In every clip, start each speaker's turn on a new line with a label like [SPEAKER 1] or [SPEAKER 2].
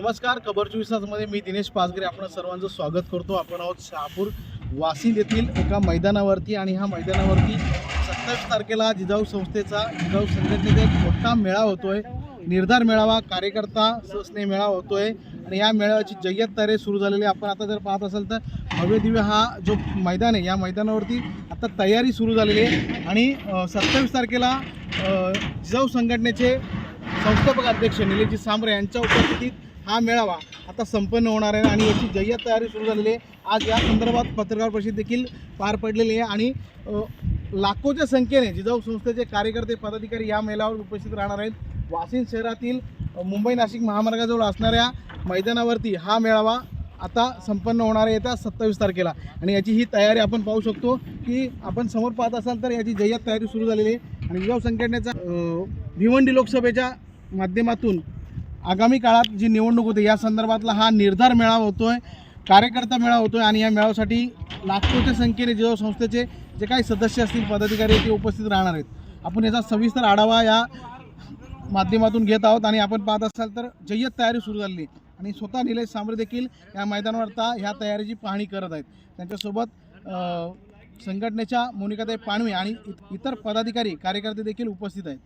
[SPEAKER 1] नमस्कार खबर चोवीस तासमध्ये मी दिनेश पाचगरे आपण सर्वांचं स्वागत करतो. आपण आहोत शहापूर वासिंद येथील एका मैदानावरती आणि ह्या मैदानावरती सत्तावीस तारखेला जिजाऊ संस्थेचा जिजाऊ संघटनेचा एक मोठा मेळावा होतोय. निर्धार मेळावा कार्यकर्ता सहस्ने मेळावा होतोय आणि या मेळाव्याची जय्यत तारे सुरू झालेली आहे. आपण आता जर पाहत असाल तर भव्य दिव्य हा जो मैदान आहे या मैदानावरती आता तयारी सुरू झालेली आहे. आणि सत्तावीस तारखेला जिजाऊ संघटनेचे संस्थापक अध्यक्ष निलेशजी सांबरे यांच्या उपस्थितीत हा मेळावा आता संपन्न होणार आहे आणि याची जय्यत तयारी सुरू झालेली आहे. आज या संदर्भात पत्रकार परिषद देखील पार पडलेली आहे आणि लाखोच्या संख्येने जिजाऊ संस्थेचे कार्यकर्ते पदाधिकारी या मेळाव्यावर उपस्थित राहणार आहेत. वाशिम शहरातील मुंबई नाशिक महामार्गाजवळ असणाऱ्या मैदानावरती हा मेळावा आता संपन्न होणार आहे येत्या सत्तावीस तारखेला. आणि याची ही तयारी आपण पाहू शकतो की आपण समोर पाहत असाल तर याची जय्यत तयारी सुरू झालेली आहे. आणि जिजाऊ संघटनेचा भिवंडी लोकसभेच्या माध्यमातून आगामी काळात जी निवडणूक होते या संदर्भातला हा निर्धार मेळावा होतोय कार्यकर्ता मेळावा होतोय आणि या मेळाव्यासाठी लाखोच्या संख्येने जिओ संस्थेचे जे काही सदस्य असतील पदाधिकारी ते उपस्थित राहणार आहेत. आपण याचा सविस्तर आढावा या माध्यमातून घेत आहोत आणि आपण पाहत असाल तर जय्यत तयारी सुरू झाली आणि स्वतः निलेश सांबरे देखील या मैदानावर आता ह्या तयारीची पाहणी करत आहेत. त्यांच्यासोबत संघटनेच्या मोनिकाताई पाणवे आणि इत- इतर पदाधिकारी कार्यकर्ते देखील उपस्थित आहेत.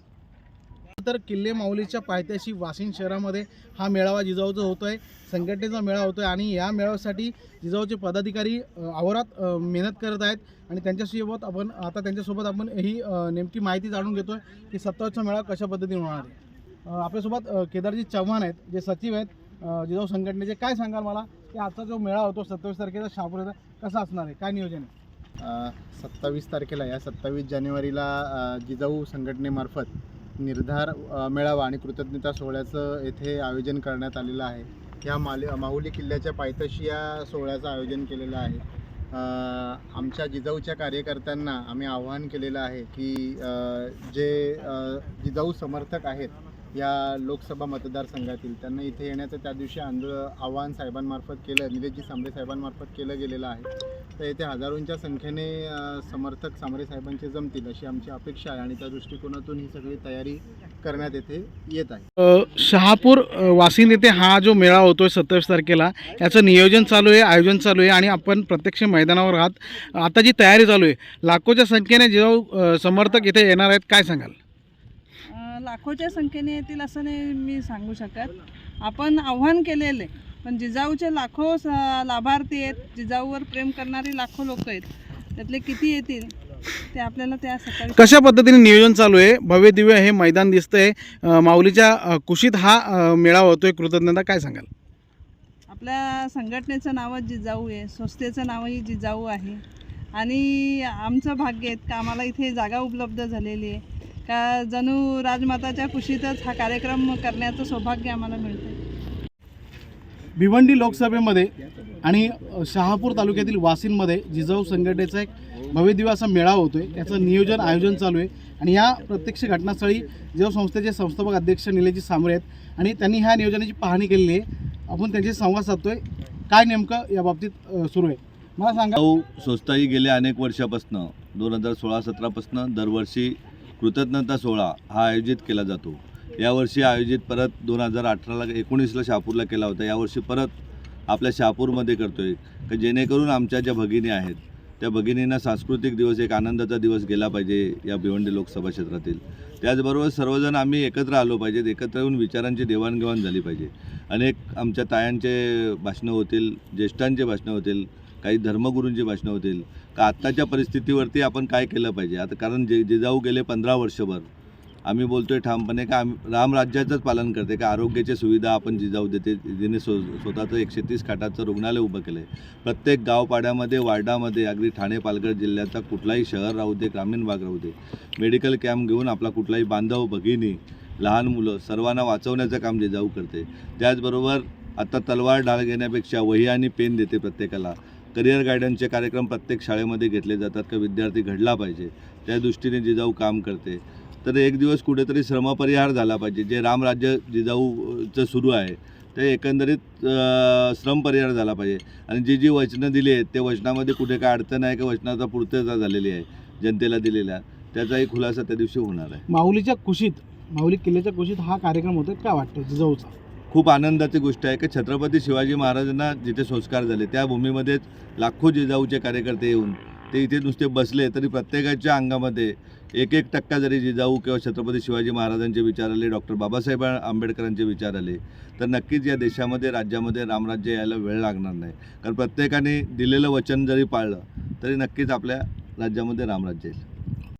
[SPEAKER 1] तर किल्ले माऊलीच्या पायथ्याशी वाशिम शहरामध्ये हा मेळावा जिजाऊचा होतो आहे संघटनेचा मेळावा होतो आहे आणि या मेळाव्यासाठी जिजाऊचे पदाधिकारी आवरात मेहनत करत आहेत आणि त्यांच्यासोबत आपण आता त्यांच्यासोबत आपण ही नेमकी माहिती जाणून घेतो आहे की सत्तावीसचा मेळावा कशा पद्धतीने होणार आहे. आपल्यासोबत केदारजी चव्हाण आहेत जे सचिव आहेत जिजाऊ संघटनेचे. काय सांगाल मला? की आजचा जो मेळावा होतो सत्तावीस तारखेचा शहापुराचा कसा असणार आहे? काय नियोजन आहे?
[SPEAKER 2] सत्तावीस तारखेला या सत्तावीस जानेवारीला जिजाऊ संघटनेमार्फत निर्धार मेळावा आणि कृतज्ञता सोहळ्याचं येथे आयोजन करण्यात आलेलं आहे. ह्या माले माहुली किल्ल्याच्या पायथ्याशी या सोहळ्याचं आयोजन केलेलं आहे. आमच्या जिजाऊच्या कार्यकर्त्यांना आम्ही आवाहन केलेलं आहे की जे जिजाऊ समर्थक आहेत या लोकसभा मतदारसंघातील. त्यांना इथे येण्याचं त्या दिवशी आंदोलन आव्हान साहेबांमार्फत केलं निलेशजी सांबरे साहेबांमार्फत केलं गेलेलं आहे. तर येथे हजारोंच्या संख्येने समर्थक सांबरे साहेबांचे जमतील अशी आमची अपेक्षा आहे आणि त्या दृष्टिकोनातून ही सगळी तयारी करण्यात येथे येत आहे.
[SPEAKER 1] शहापूर वासिंद येथे हा जो मेळा होतोय सत्तावीस तारखेला याचं नियोजन चालू आहे आयोजन चालू आहे आणि आपण प्रत्यक्ष मैदानावर आहात. आता जी तयारी चालू आहे लाखोच्या संख्येने जेव्हा समर्थक इथे येणार आहेत काय सांगाल?
[SPEAKER 3] लाखोच्या संख्येने येतील असं नाही मी सांगू शकत. आपण आव्हान केलेलं पण जिजाऊचे लाखो लाभार्थी आहेत. जिजाऊवर प्रेम करणारी लाखो लोक आहेत. त्यातले किती येतील ते आपल्याला त्या सकाळी
[SPEAKER 1] कशा पद्धतीने नियोजन चालू आहे? भव्य दिव्य हे मैदान दिसतंय. माऊलीच्या कुशीत हा मेळावा होतोय. कृतज्ञता काय सांगाल?
[SPEAKER 3] आपल्या संघटनेचं नावच जिजाऊ आहे. संस्थेचं नावही जिजाऊ आहे. आणि आमचं भाग्य आहे का आम्हाला इथे जागा उपलब्ध झालेली आहे. का जणू राजमाताच्या कुशीतच हा कार्यक्रम करण्याचं सौभाग्य आम्हाला मिळतं
[SPEAKER 1] भिवंडी लोकसभेमध्ये आणि शहापूर तालुक्यातील वासिनमध्ये जिजाऊ संघटनेचा एक भव्यदिव्य असा मेळावा होतोय. याचं नियोजन आयोजन चालू आहे. आणि या प्रत्यक्ष घटनास्थळी जिजाऊ संस्थेचे संस्थापक अध्यक्ष निलेशजी सांबरे आहेत. आणि त्यांनी ह्या नियोजनाची पाहणी केलेली आहे. आपण त्यांच्याशी संवाद साधतोय. काय नेमकं या बाबतीत सुरू आहे? मला सांगा.
[SPEAKER 4] संस्था ही गेल्या अनेक वर्षापासून दोन हजार सोळा सतरापासून दरवर्षी कृतज्ञता सोहळा हा आयोजित केला जातो. यावर्षी आयोजित परत दोन हजार अठराला एकोणीसला शहापूरला केला होता. यावर्षी परत आपल्या शहापूरमध्ये करतो आहे का जेणेकरून आमच्या ज्या भगिनी आहेत त्या भगिनींना सांस्कृतिक दिवस एक आनंदाचा दिवस गेला पाहिजे या भिवंडी लोकसभा क्षेत्रातील. त्याचबरोबर सर्वजण आम्ही एकत्र आलो पाहिजेत एकत्र येऊन विचारांची देवाणघेवाण झाली पाहिजे. अनेक आमच्या तायांचे भाषणं होतील ज्येष्ठांचे भाषणं होतील काही धर्मगुरूंची भाषणं होतील. का आत्ताच्या परिस्थितीवरती आपण काय केलं पाहिजे? आता कारण जे जिजाऊ गेले पंधरा वर्षभर. आम्ही बोलतोय ठामपणे का आम्ही रामराज्याचंच पालन करते का आरोग्याची सुविधा आपण जिजाऊ देते जिने स्व स्वतःचं एकशे तीस खाटाचं रुग्णालय उभं केलं आहे प्रत्येक गावपाड्यामध्ये वार्डामध्ये अगदी ठाणे पालघर जिल्ह्याचा कुठलाही शहर राहू दे ग्रामीण भाग राहू दे मेडिकल कॅम्प घेऊन आपला कुठलाही बांधव भगिनी लहान मुलं सर्वांना वाचवण्याचं काम जिजाऊ करते. त्याचबरोबर आता तलवार ढाल घेण्यापेक्षा वही आणि पेन देते प्रत्येकाला. करिअर गायडन्सचे कार्यक्रम प्रत्येक शाळेमध्ये घेतले जातात का विद्यार्थी घडला पाहिजे त्या दृष्टीने जिजाऊ काम करते. तर एक दिवस कुठेतरी श्रमपरिहार झाला पाहिजे. जे रामराज्य जिजाऊचं सुरू आहे ते एकंदरीत श्रम श्रमपरिहार झाला पाहिजे. आणि जी जी वचनं दिली आहेत ते वचनामध्ये कुठे काय अडचण आहे का वचनाचा पूर्तता झालेली आहे जनतेला दिलेल्या त्याचाही खुलासा त्या दिवशी होणार आहे.
[SPEAKER 1] माऊलीच्या कुशीत माऊली किल्ल्याच्या कुशीत हा कार्यक्रम होतो काय वाटतं जिजाऊचा?
[SPEAKER 4] खूप आनंदाची गोष्ट आहे की छत्रपती शिवाजी महाराजांना जिथे संस्कार झाले त्या भूमीमध्येच लाखो जिजाऊचे कार्यकर्ते येऊन ते इथे नुसते बसले तरी प्रत्येकाच्या अंगामध्ये एक एक टक्का जरी जिजाऊ किंवा छत्रपती शिवाजी महाराजांचे विचार आले डॉक्टर बाबासाहेब आंबेडकरांचे विचार आले तर नक्कीच या देशामध्ये राज्यामध्ये रामराज्य यायला वेळ लागणार नाही. कारण प्रत्येकाने दिलेलं वचन जरी पाळलं तरी नक्कीच आपल्या राज्यामध्ये रामराज्य येईल.